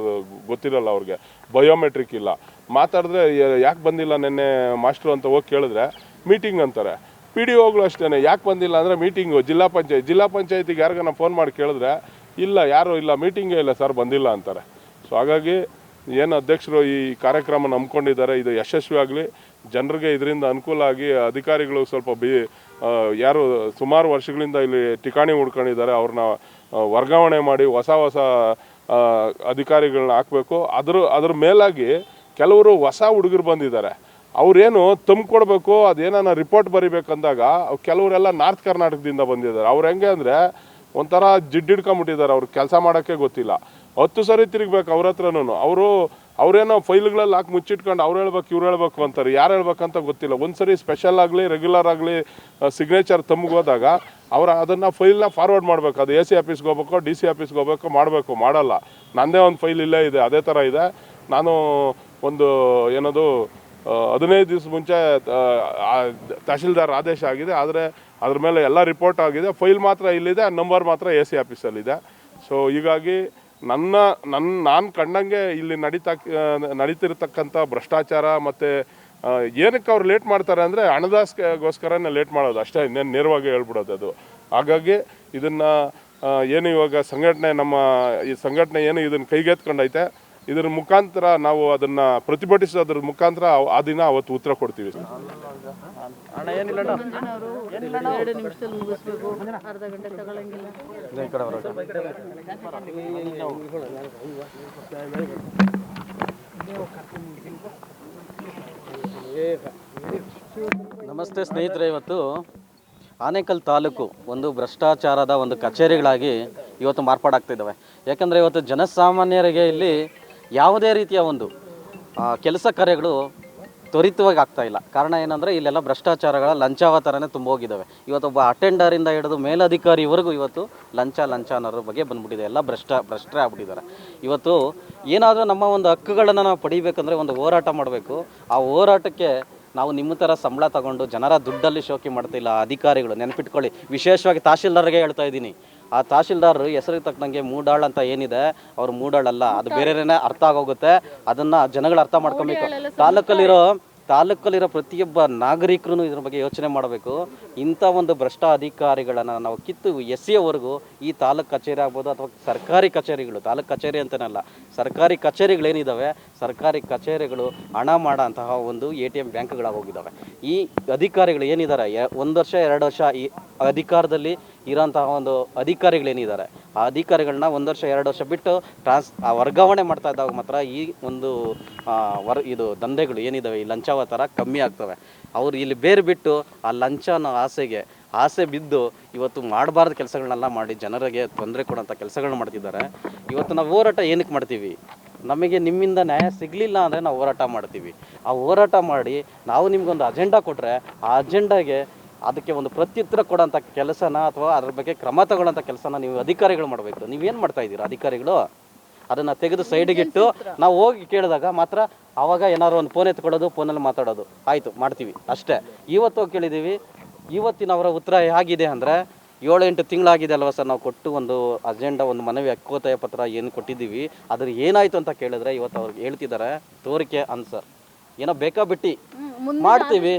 ಗೊತ್ತಿರಲ್ಲ ಅವ್ರಿಗೆ ಬಯೋಮೆಟ್ರಿಕ್ ಇಲ್ಲ. ಮಾತಾಡಿದ್ರೆ ಯಾಕೆ ಬಂದಿಲ್ಲ ನಿನ್ನೆ ಮಾಸ್ಟ್ರು ಅಂತ ಹೋಗಿ ಕೇಳಿದ್ರೆ ಮೀಟಿಂಗ್ ಅಂತಾರೆ. ಪಿ ಡಿ ಒಗಳು ಅಷ್ಟೇ ಯಾಕೆ ಬಂದಿಲ್ಲ ಅಂದರೆ ಮೀಟಿಂಗು ಜಿಲ್ಲಾ ಪಂಚಾಯತ್, ಜಿಲ್ಲಾ ಪಂಚಾಯತಿಗೆ ಯಾರಿಗಾನ ಫೋನ್ ಮಾಡಿ ಕೇಳಿದ್ರೆ, ಇಲ್ಲ, ಯಾರು ಇಲ್ಲ ಮೀಟಿಂಗೇ ಇಲ್ಲ, ಸರ್ ಬಂದಿಲ್ಲ ಅಂತಾರೆ. ಸೊ ಹಾಗಾಗಿ, ಏನು ಅಧ್ಯಕ್ಷರು ಈ ಕಾರ್ಯಕ್ರಮ ನಂಬ್ಕೊಂಡಿದ್ದಾರೆ, ಇದು ಯಶಸ್ವಿ ಆಗಲಿ ಜನರಿಗೆ ಇದರಿಂದ ಅನುಕೂಲ ಆಗಿ ಅಧಿಕಾರಿಗಳು ಸ್ವಲ್ಪ ಬಿ ಯಾರು ಸುಮಾರು ವರ್ಷಗಳಿಂದ ಇಲ್ಲಿ ಠಿಕಾಣಿ ಹುಡ್ಕೊಂಡಿದ್ದಾರೆ, ಅವ್ರನ್ನ ವರ್ಗಾವಣೆ ಮಾಡಿ ಹೊಸ ಹೊಸ ಅಧಿಕಾರಿಗಳನ್ನ ಹಾಕಬೇಕು. ಅದ್ರ ಅದ್ರ ಮೇಲಾಗಿ ಕೆಲವರು ಹೊಸ ಹುಡುಗರು ಬಂದಿದ್ದಾರೆ. ಅವ್ರೇನು ತುಂಬಿಕೊಡ್ಬೇಕು ಅದೇನ ರಿಪೋರ್ಟ್ ಬರಿಬೇಕಂದಾಗ ಕೆಲವರೆಲ್ಲ ನಾರ್ತ್ ಕರ್ನಾಟಕದಿಂದ ಬಂದಿದ್ದಾರೆ. ಅವ್ರು ಹೆಂಗೆ ಅಂದರೆ ಒಂಥರ ಜಿಡ್ಡಿಡ್ಕೊಂಬಿಟ್ಟಿದ್ದಾರೆ, ಅವ್ರು ಕೆಲಸ ಮಾಡೋಕ್ಕೆ ಗೊತ್ತಿಲ್ಲ. ಹತ್ತು ಸರಿ ತಿರುಗ್ಬೇಕು ಅವ್ರ ಹತ್ರನೂ ಅವರು ಅವ್ರೇನೋ ಫೈಲ್ಗಳಲ್ಲಿ ಹಾಕಿ ಮುಚ್ಚಿಟ್ಕೊಂಡು ಅವ್ರು ಹೇಳ್ಬೇಕು, ಇವ್ರು ಹೇಳ್ಬೇಕು ಅಂತಾರೆ. ಯಾರು ಹೇಳ್ಬೇಕಂತ ಗೊತ್ತಿಲ್ಲ. ಒಂದ್ಸರಿ ಸ್ಪೆಷಲ್ ಆಗಲಿ ರೆಗ್ಯುಲರ್ ಆಗಲಿ ಸಿಗ್ನೇಚರ್ ಹೋದಾಗ ಅವ್ರು ಅದನ್ನು ಫೈಲ್ನ ಫಾರ್ವರ್ಡ್ ಮಾಡಬೇಕು. ಅದು ಎ ಸಿ ಆಫೀಸ್ಗೆ ಹೋಗ್ಬೇಕು ಡಿ ಸಿ ಆಫೀಸ್ಗೆ ಹೋಗ್ಬೇಕು, ಮಾಡಬೇಕು. ಮಾಡಲ್ಲ. ನನ್ನದೇ ಒಂದು ಫೈಲ್ ಇಲ್ಲೇ ಇದೆ, ಅದೇ ಥರ ಇದೆ. ನಾನು ಒಂದು, ಏನದು ಹದಿನೈದು ದಿವಸ ಮುಂಚೆ ತಹಶೀಲ್ದಾರ್ ಆದೇಶ ಆಗಿದೆ. ಆದರೆ ಅದ್ರ ಮೇಲೆ ಎಲ್ಲ ರಿಪೋರ್ಟ್ ಆಗಿದೆ. ಫೈಲ್ ಮಾತ್ರ ಇಲ್ಲಿದೆ ನಂಬರ್ ಮಾತ್ರ ಎ ಸಿ ಆಫೀಸಲ್ಲಿದೆ ಸೊ ಹೀಗಾಗಿ ನನ್ನ ನನ್ನ ನಾನು ಕಂಡಂಗೆ ಇಲ್ಲಿ ನಡೀತಾ ನಡೀತಿರ್ತಕ್ಕಂಥ ಭ್ರಷ್ಟಾಚಾರ ಮತ್ತು ಏನಕ್ಕೆ ಅವ್ರು ಲೇಟ್ ಮಾಡ್ತಾರೆ ಅಂದರೆ ಹಣದಾಸ್ಗೋಸ್ಕರನೇ ಲೇಟ್ ಮಾಡೋದು. ಅಷ್ಟೇ, ಇನ್ನೇನು ನೇರವಾಗಿ ಹೇಳ್ಬಿಡೋದು ಅದು. ಹಾಗಾಗಿ ಇದನ್ನು ಏನು ಇವಾಗ ಸಂಘಟನೆ ನಮ್ಮ, ಈ ಸಂಘಟನೆ ಏನು ಇದನ್ನು ಕೈಗೆತ್ಕೊಂಡೈತೆ ಇದ್ರ ಮುಖಾಂತರ ನಾವು ಅದನ್ನ ಪ್ರತಿಭಟಿಸೋದ್ರ ಮುಖಾಂತರ ಆ ದಿನ ಅವತ್ತು ಉತ್ತರ ಕೊಡ್ತೀವಿ. ಎರಡು ನಿಮಿಷದಲ್ಲಿ ಮುಗಿಸ್ಬೇಕು. ಅರ್ಧ ಗಂಟೆ ತಗೊಳಂಗಿಲ್ಲ. ನಮಸ್ತೆ ಸ್ನೇಹಿತರೆ ಇವತ್ತು ಆನೇಕಲ್ ತಾಲೂಕು ಒಂದು ಭ್ರಷ್ಟಾಚಾರದ ಒಂದು ಕಚೇರಿಗಳಾಗಿ ಇವತ್ತು ಮಾರ್ಪಾಡಾಗ್ತಿದ್ದಾವೆ. ಯಾಕಂದರೆ ಇವತ್ತು ಜನಸಾಮಾನ್ಯರಿಗೆ ಇಲ್ಲಿ ಯಾವುದೇ ರೀತಿಯ ಒಂದು ಕೆಲಸ ಕಾರ್ಯಗಳು ತ್ವರಿತವಾಗಿ ಆಗ್ತಾ ಇಲ್ಲ. ಕಾರಣ ಏನಂದರೆ ಇಲ್ಲೆಲ್ಲ ಭ್ರಷ್ಟಾಚಾರಗಳ ಲಂಚಾವತಾರನೇ ತುಂಬ ಹೋಗಿದ್ದಾವೆ ಇವತ್ತು ಒಬ್ಬ ಅಟೆಂಡರಿಂದ ಹಿಡಿದು ಮೇಲಧಿಕಾರಿವರೆಗೂ ಇವತ್ತು ಲಂಚ ಲಂಚ ಅನ್ನೋದ್ರ ಬಗ್ಗೆ ಬಂದ್ಬಿಟ್ಟಿದೆ. ಎಲ್ಲ ಭ್ರಷ್ಟ, ಭ್ರಷ್ಟರೇ ಆಗ್ಬಿಟ್ಟಿದ್ದಾರೆ. ಇವತ್ತು ಏನಾದರೂ ನಮ್ಮ ಒಂದು ಹಕ್ಕುಗಳನ್ನು ನಾವು ಪಡಿಬೇಕಂದ್ರೆ ಒಂದು ಹೋರಾಟ ಮಾಡಬೇಕು. ಆ ಹೋರಾಟಕ್ಕೆ ನಾವು ನಿಮ್ಮ ಥರ ಸಂಬಳ ತಗೊಂಡು ಜನರ ದುಡ್ಡಲ್ಲಿ ಶೋಕಿ ಮಾಡ್ತಿಲ್ಲ ಅಧಿಕಾರಿಗಳು. ನೆನಪಿಟ್ಕೊಳ್ಳಿ. ವಿಶೇಷವಾಗಿ ತಹಶೀಲ್ದಾರ್ಗೆ ಹೇಳ್ತಾ ಇದ್ದೀನಿ. ಆ ತಹಶೀಲ್ದಾರ್ ಹೆಸರಿಗೆ ತಕ್ಕಂಗೆ ಮೂಡಾಳ್ ಅಂತ ಏನಿದೆ ಅವ್ರು ಮೂಡಾಳಲ್ಲ. ಅದು ಬೇರೆನೇ ಅರ್ಥ ಆಗೋಗುತ್ತೆ. ಅದನ್ನ ಜನಗಳು ಅರ್ಥ ಮಾಡ್ಕೊಬೇಕು. ತಾಲೂಕಲ್ಲಿರೋ ತಾಲೂಕಲ್ಲಿರೋ ಪ್ರತಿಯೊಬ್ಬ ನಾಗರಿಕರು ಇದ್ರ ಬಗ್ಗೆ ಯೋಚನೆ ಮಾಡಬೇಕು. ಇಂಥ ಒಂದು ಭ್ರಷ್ಟ ಅಧಿಕಾರಿಗಳನ್ನು ನಾವು ಕಿತ್ತು ಎಸೆಯೋವರೆಗೂ ಈ ತಾಲೂಕು ಕಚೇರಿ ಆಗ್ಬೋದು ಅಥವಾ ಸರ್ಕಾರಿ ಕಚೇರಿಗಳು ತಾಲೂಕು ಕಚೇರಿ ಅಂತನಲ್ಲ ಸರ್ಕಾರಿ ಕಚೇರಿಗಳೇನಿದ್ದಾವೆ ಸರ್ಕಾರಿ ಕಚೇರಿಗಳು ಹಣ ಮಾಡೋಂತಹ ಒಂದು ಎ ಟಿ ಎಂ ಬ್ಯಾಂಕ್ಗಳಾಗೋಗಿದ್ದಾವೆ ಈ ಅಧಿಕಾರಿಗಳು ಏನಿದ್ದಾರೆ ಒಂದು ವರ್ಷ ಎರಡು ವರ್ಷ ಈ ಅಧಿಕಾರದಲ್ಲಿ ಇರೋಂತಹ ಒಂದು ಅಧಿಕಾರಿಗಳೇನಿದ್ದಾರೆ, ಆ ಅಧಿಕಾರಿಗಳನ್ನ ಒಂದು ವರ್ಷ, ಎರಡು ವರ್ಷ ಬಿಟ್ಟು ಟ್ರಾನ್ಸ್ ವರ್ಗಾವಣೆ ಮಾಡ್ತಾ ಇದ್ದಾಗ ಮಾತ್ರ ಈ ಒಂದು ವರ್, ಇದು ದಂಧೆಗಳು ಏನಿದ್ದಾವೆ ಈ ಲಂಚಾವ ಥರ ಕಮ್ಮಿ ಆಗ್ತವೆ. ಅವ್ರು ಇಲ್ಲಿ ಬೇರೆ ಬಿಟ್ಟು ಆ ಲಂಚ ಅನ್ನೋ ಆಸೆಗೆ, ಆಸೆ ಬಿದ್ದು ಇವತ್ತು ಮಾಡಬಾರ್ದು ಕೆಲಸಗಳನ್ನೆಲ್ಲ ಮಾಡಿ ಜನರಿಗೆ ತೊಂದರೆ ಕೊಡೋಂಥ ಕೆಲಸಗಳನ್ನ ಮಾಡ್ತಿದ್ದಾರೆ. ಇವತ್ತು ನಾವು ಹೋರಾಟ ಏನಕ್ಕೆ ಮಾಡ್ತೀವಿ? ನಮಗೆ ನಿಮ್ಮಿಂದ ನ್ಯಾಯ ಸಿಗಲಿಲ್ಲ ಅಂದರೆ ನಾವು ಹೋರಾಟ ಮಾಡ್ತೀವಿ. ಆ ಹೋರಾಟ ಮಾಡಿ ನಾವು ನಿಮ್ಗೊಂದು ಅಜೆಂಡಾ ಕೊಟ್ಟರೆ ಆ ಅಜೆಂಡಾಗೆ ಅದಕ್ಕೆ ಒಂದು ಪ್ರತ್ಯುತ್ತರ ಕೊಡೋಂಥ ಕೆಲಸನ ಅಥವಾ ಅದ್ರ ಬಗ್ಗೆ ಕ್ರಮ ತಗೊಳ್ಳೋಂಥ ಕೆಲಸನ ನೀವು ಅಧಿಕಾರಿಗಳು ಮಾಡಬೇಕು. ನೀವೇನು ಮಾಡ್ತಾ ಇದ್ದೀರಾ ಅಧಿಕಾರಿಗಳು? ಅದನ್ನು ತೆಗೆದು ಸೈಡಿಗಿಟ್ಟು ನಾವು ಹೋಗಿ ಕೇಳಿದಾಗ ಮಾತ್ರ ಆವಾಗ ಏನಾದ್ರು ಒಂದು ಫೋನ್ ಎತ್ಕೊಳ್ಳೋದು ಫೋನಲ್ಲಿ ಮಾತಾಡೋದು. ಆಯಿತು ಮಾಡ್ತೀವಿ. ಅಷ್ಟೇ. ಇವತ್ತು ಕೇಳಿದ್ದೀವಿ ಇವತ್ತಿನ ಅವರ ಉತ್ತರ ಹೇಗಿದೆ ಅಂದರೆ ಏಳು ಎಂಟು ತಿಂಗಳಾಗಿದೆ ಅಲ್ವಾ ಸರ್ ನಾವು ಕೊಟ್ಟು ಒಂದು ಅಜೆಂಡಾ ಒಂದು ಮನವಿ ಹಕ್ಕೋತಾಯ ಪತ್ರ ಏನು ಕೊಟ್ಟಿದ್ದೀವಿ. ಅದ್ರ ಏನಾಯಿತು ಅಂತ ಕೇಳಿದ್ರೆ ಇವತ್ತು ಅವ್ರಿಗೆ ಹೇಳ್ತಿದ್ದಾರೆ ತೋರಿಕೆ ಆನ್ಸರ್ ಏನೋ ಬೇಕಾ ಬಿಟ್ಟು? ಮಾಡ್ತೀವಿ.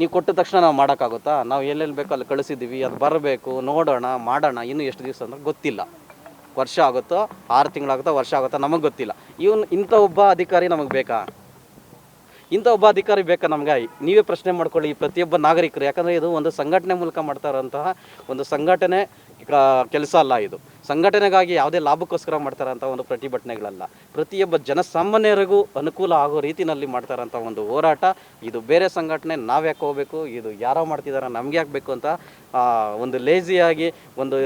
ನೀವು ಕೊಟ್ಟ ತಕ್ಷಣ ನಾವು ಮಾಡೋಕ್ಕಾಗುತ್ತಾ? ನಾವು ಎಲ್ಲೆಲ್ಲಿ ಬೇಕೋ ಅಲ್ಲಿ ಕಳಿಸಿದ್ದೀವಿ ಅದು ಬರಬೇಕು ನೋಡೋಣ ಮಾಡೋಣ. ಇನ್ನು ಎಷ್ಟು ದಿವಸ ಅಂದ್ರೆ ಗೊತ್ತಿಲ್ಲ. ವರ್ಷ ಆಗುತ್ತೋ ಆರು ತಿಂಗಳಾಗುತ್ತೋ ವರ್ಷ ಆಗುತ್ತೋ ನಮಗೆ ಗೊತ್ತಿಲ್ಲ. ಇವನು ಇಂಥ ಒಬ್ಬ ಅಧಿಕಾರಿ ನಮಗೆ ಬೇಕಾ? ಇಂಥ ಒಬ್ಬ ಅಧಿಕಾರಿ ಬೇಕಾ ನಮ್ಗೆ? ನೀವೇ ಪ್ರಶ್ನೆ ಮಾಡ್ಕೊಳ್ಳಿ ಈ ಪ್ರತಿಯೊಬ್ಬ ನಾಗರಿಕರು. ಯಾಕಂದರೆ ಇದು ಒಂದು ಸಂಘಟನೆ ಮೂಲಕ ಮಾಡ್ತಾ ಇರೋಂತಹ ಒಂದು ಸಂಘಟನೆ ಕೆಲಸ ಅಲ್ಲ ಇದು. ಸಂಘಟನೆಗಾಗಿ ಯಾವುದೇ ಲಾಭಕ್ಕೋಸ್ಕರ ಮಾಡ್ತಾರಂಥ ಒಂದು ಪ್ರತಿಭಟನೆಗಳಲ್ಲ. ಪ್ರತಿಯೊಬ್ಬ ಜನಸಾಮಾನ್ಯರಿಗೂ ಅನುಕೂಲ ಆಗೋ ರೀತಿಯಲ್ಲಿ ಮಾಡ್ತಾರಂಥ ಒಂದು ಹೋರಾಟ. ಇದು ಬೇರೆ ಸಂಘಟನೆ ನಾವ್ಯಾಕೆ ಹೋಗಬೇಕು? ಇದು ಯಾರೋ ಮಾಡ್ತಿದ್ದಾರೆ ನಮಗೆ ಯಾಕೆ ಬೇಕು ಅಂತ ಒಂದು ಲೇಜಿಯಾಗಿ ಒಂದು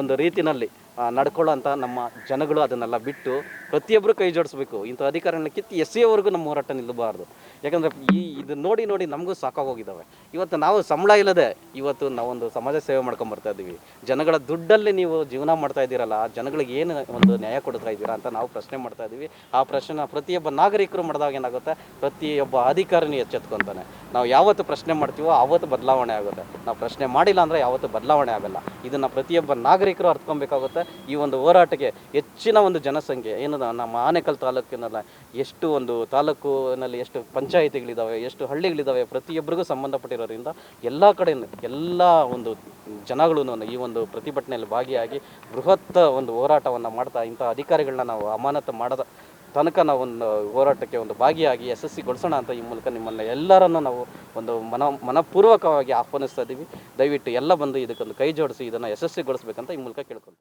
ಒಂದು ರೀತಿಯಲ್ಲಿ ನಡ್ಕೊಳ್ಳೋಂಥ ನಮ್ಮ ಜನಗಳು ಅದನ್ನೆಲ್ಲ ಬಿಟ್ಟು ಪ್ರತಿಯೊಬ್ಬರು ಕೈ ಜೋಡಿಸ್ಬೇಕು. ಇಂಥ ಅಧಿಕಾರಗಳನ್ನ ಕಿತ್ತು ಎಸೆಯೋವರೆಗೂ ನಮ್ಮ ಹೋರಾಟ ನಿಲ್ಲಬಾರ್ದು. ಯಾಕಂದರೆ ಈ ಇದು ನೋಡಿ ನೋಡಿ ನಮಗೂ ಸಾಕಾಗೋಗಿದ್ದಾವೆ. ಇವತ್ತು ನಾವು ಸಂಬಳ ಇಲ್ಲದೆ ಇವತ್ತು ನಾವೊಂದು ಸಮಾಜ ಸೇವೆ ಮಾಡ್ಕೊಂಡ್ ಬರ್ತಾ ಇದ್ದೀವಿ. ಜನಗಳ ದುಡ್ಡಲ್ಲಿ ನೀವು ಜೀವನ ಮಾಡ್ತಾ ಇದ್ದೀರಲ್ಲ ಆ ಜನಗಳಿಗೆ ಏನು ಒಂದು ನ್ಯಾಯ ಕೊಡ್ತಾ ಇದ್ದೀರಾ ಅಂತ ನಾವು ಪ್ರಶ್ನೆ ಮಾಡ್ತಾ ಇದ್ದೀವಿ. ಆ ಪ್ರಶ್ನೆನ ಪ್ರತಿಯೊಬ್ಬ ನಾಗರಿಕರು ಮಾಡಿದಾಗ ಏನಾಗುತ್ತೆ? ಪ್ರತಿಯೊಬ್ಬ ಅಧಿಕಾರಿನೂ ಎಚ್ಚೆತ್ಕೊತಾನೆ. ನಾವು ಯಾವತ್ತು ಪ್ರಶ್ನೆ ಮಾಡ್ತೀವೋ ಆವತ್ತು ಬದಲಾವಣೆ ಆಗುತ್ತೆ. ನಾವು ಪ್ರಶ್ನೆ ಮಾಡಿಲ್ಲ ಅಂದರೆ ಯಾವತ್ತು ಬದಲಾವಣೆ ಆಗಲ್ಲ. ಇದನ್ನು ಪ್ರತಿಯೊಬ್ಬ ನಾಗರಿಕರು ಅರ್ಥ್ಕೊಬೇಕಾಗುತ್ತೆ ಈ ಒಂದು ಹೋರಾಟಕ್ಕೆ ಹೆಚ್ಚಿನ ಒಂದು ಜನಸಂಖ್ಯೆ, ಏನು ನಮ್ಮ ಆನೇಕಲ್ ತಾಲೂಕಿನಲ್ಲ ಎಷ್ಟು ಒಂದು ತಾಲೂಕಿನಲ್ಲಿ ಎಷ್ಟು ಪಂಚಾಯಿತಿಗಳಿದ್ದಾವೆ ಎಷ್ಟು ಹಳ್ಳಿಗಳಿದ್ದಾವೆ ಪ್ರತಿಯೊಬ್ಬರಿಗೂ ಸಂಬಂಧಪಟ್ಟಿರೋದ್ರಿಂದ ಎಲ್ಲ ಕಡೆಯಿಂದ ಎಲ್ಲ ಒಂದು ಜನಗಳು ಈ ಒಂದು ಪ್ರತಿಭಟನೆಯಲ್ಲಿ ಭಾಗಿಯಾಗಿ ಬೃಹತ್ ಒಂದು ಹೋರಾಟವನ್ನು ಮಾಡ್ತಾ ಇಂಥ ಅಧಿಕಾರಿಗಳನ್ನ ನಾವು ಅಮಾನತು ಮಾಡದ ತನಕ ನಾವು ಒಂದು ಹೋರಾಟಕ್ಕೆ ಒಂದು ಭಾಗಿಯಾಗಿ ಯಶಸ್ವಿಗೊಳಿಸೋಣ ಅಂತ ಈ ಮೂಲಕ ನಿಮ್ಮನ್ನು ಎಲ್ಲರನ್ನು ನಾವು ಒಂದು ಮನ ಮನಪೂರ್ವಕವಾಗಿ ಆಹ್ವಾನಿಸ್ತಾ ಇದ್ದೀವಿ. ದಯವಿಟ್ಟು ಎಲ್ಲ ಬಂದು ಇದಕ್ಕೊಂದು ಕೈ ಜೋಡಿಸಿ, ಇದನ್ನು ಯಶಸ್ವಿಗೊಳಿಸ್ಬೇಕಂತ ಈ ಮೂಲಕ ಕೇಳ್ಕೊಂಡು